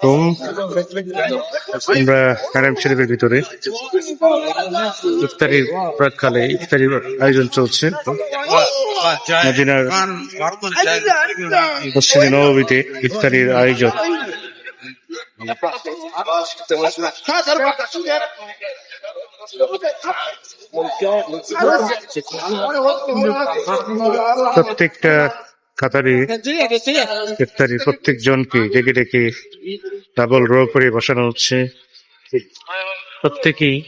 আলাইকুম আমরা হারাম শরীফের ভিতরে ইফতারির প্রাককালে ইফতারির আয়োজন চলছে। মদিনার মসজিদে নবমীতে ইফতারির আয়োজন। প্রত্যেকটা কাতারে, ইফতারি প্রত্যেক জনকে ডেকে ডেকে ডাবল রো করে বসানো হচ্ছে। প্রত্যেকেই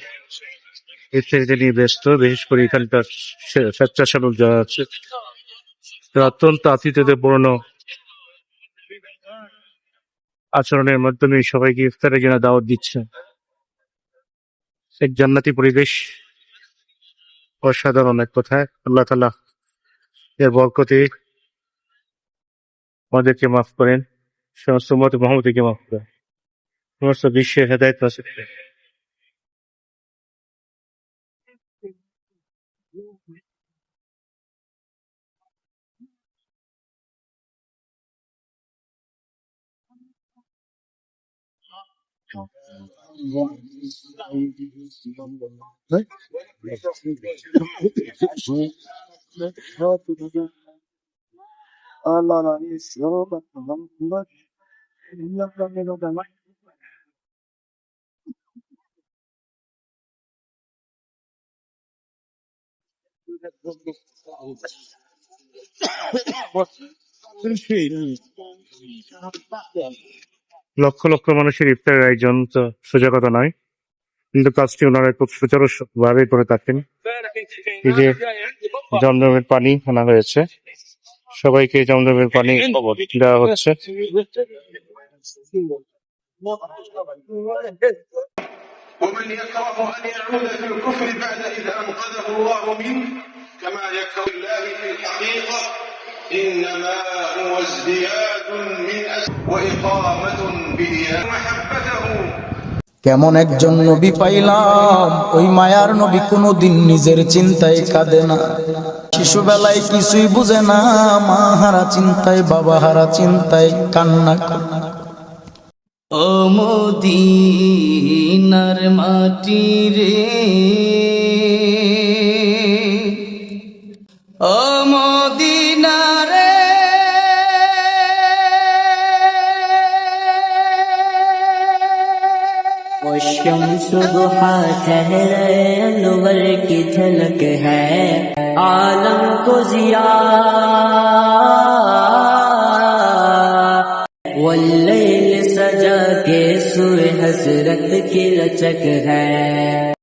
ইফতারিতে নিয়ে ব্যস্ত, বিশেষ করে এখানকার স্বে- স্বেচ্ছাসেবক যারা আছে অত্যন্ত আতিথ্যতে পূর্ণ আচরণের মাধ্যমে সবাইকে ইফতারের জন্য দাওয়াত দিচ্ছে। এক জান্নাতি পরিবেশ, অসাধারণ এক কথায়। আল্লাহ তালা এর বরকতে আমাদেরকে মাফ করেন সমস্ত মত মোহাম্মদকে মাফ করেন সমস্ত বিশ্বের হেদায়ত নাসিব করেন। লক্ষ লক্ষ মানুষের ইফতারের আয়োজন তো সোজা কথা নয়, কিন্তু কাজটি ওনারা খুব সুচারু ভাবে করে থাকেন। এই যে জমজমের পানি আনা হয়েছে। সবাইকে জমজমের পানি দেওয়া হচ্ছে ومن يكره أن يعود في الكفر بعد إذ أنقذه الله منه كما يكره الله في الحقيقة إنما هو ازدياد من أس وإقامة بديان محبته কেমন একজন নবী পাইলাম, ওই মায়ার নবী কোনোদিন নিজের চিন্তায় কাঁদে না। শিশুবেলায় কিছুই বুঝে না, মা হারা চিন্তায়, বাবা হারা চিন্তায় কান্না কান্না ও মোদিনার মাটি شم ضحا ٹھہرے، انور کی جھلک ہے۔ عالم کو ضیا واللیل سجا کے سوئے حسرت کی لچک ہے۔